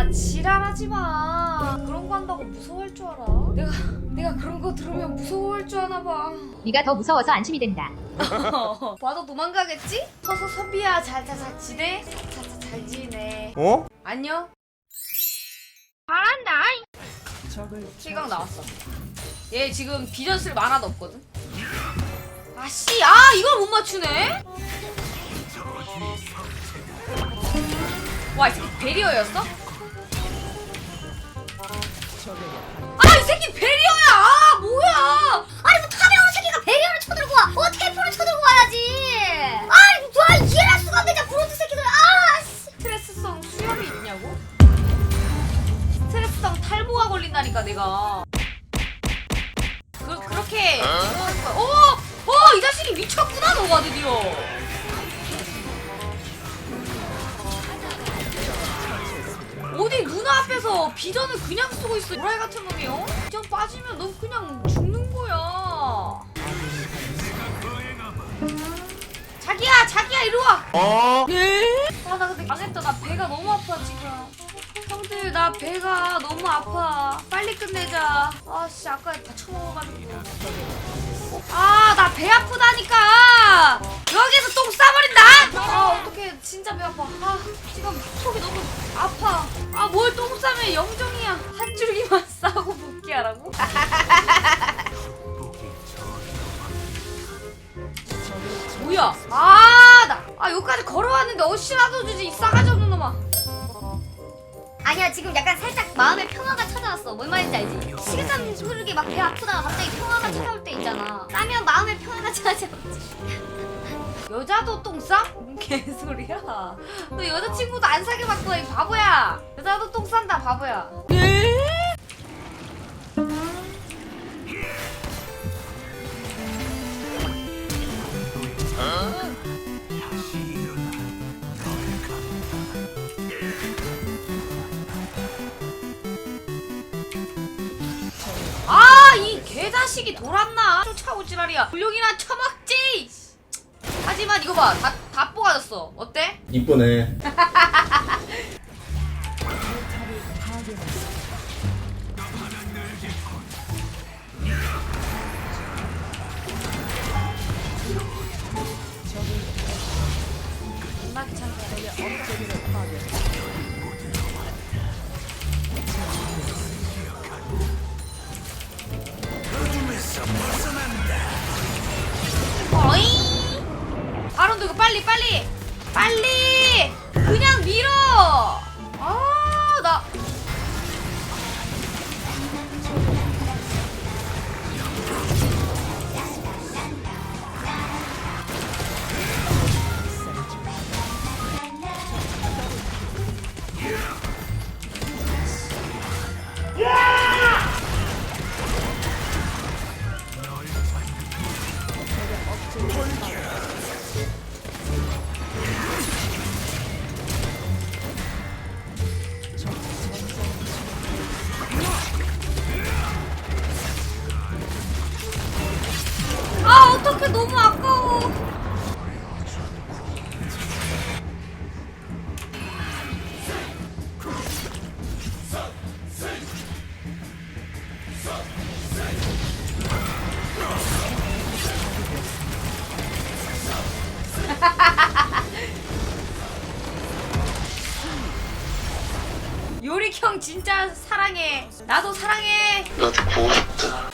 아 지랄하지 마. 그런 거 한다고 무서워할 줄 알아? 내가 내가 그런 거 들으면 무서워할 줄 아나 봐. 네가 더 무서워서 안심이 된다. 봐도 도망가겠지? 서서 선비야 잘 잘 잘 지내? 잘 잘 잘 지내. 어? 안녕. 잘한다. 실각 나왔어. 얘 지금 비전 쓸 만화도 없거든. 아씨, 아 이걸 못 맞추네. 와, 이 새끼 베리어였어? 새끼 베리어야! 아, 뭐야! 아니 뭐 탑에 오는 새끼가 배리어를 쳐들고 와. 어 테이프를 쳐들고 와야지. 아니 뭐 아, 이해할 수가 없네. 진짜 브로드 새끼들. 아 씨. 스트레스성 수혈이 있냐고? 스트레스성 탈모가 걸린다니까 내가. 그 그렇게 거야. 어, 어, 이 자식이 미쳤구나 너가 드디어. 앞에서 비전을 그냥 쓰고 있어. 도라이 같은 놈이요. 비전 빠지면 넌 그냥 죽는 거야. 자기야, 자기야 이리 와. 어? 아나 근데 망했다. 나 배가 너무 아파 지금. 형들 나 배가 너무 아파. 빨리 끝내자. 아씨 아까 다 처먹어가지고. 아나 배 아프다니까. 여기서 똥 싸버린다! 아 어떡해. 진짜 배 아파. 아 지금 속이 너무 아파 아 싸면 영정이야 한 줄기만 싸고 복귀하라고 뭐야 아 나 아 여기까지 걸어왔는데 어시라도 주지 이 싸가지 없는 놈아 아니야 지금 약간 살짝 마음의 평화가 찾아왔어. 뭔 말인지 알지? 식은땀 흐르게 막 배 아프다가 갑자기 평화가 찾아올 때 있잖아. 싸면 마음의 평화가 찾아오지. 여자도 똥 싸? 뭔 개소리야 너 여자친구도 안 사귀어 봤구나 이 바보야 여자도 똥 싼다 바보야 아, 이 개자식이 돌았나? 쫓아오 지랄이야. 불용이나 처먹지! 하지만 이거 봐. 다, 다 뽑아졌어. 어때? 이쁘네. 존나 귀찮다. 어 너무 아까워. 요리형 진짜 사랑해. 나도 사랑해. 나도 보고 싶다.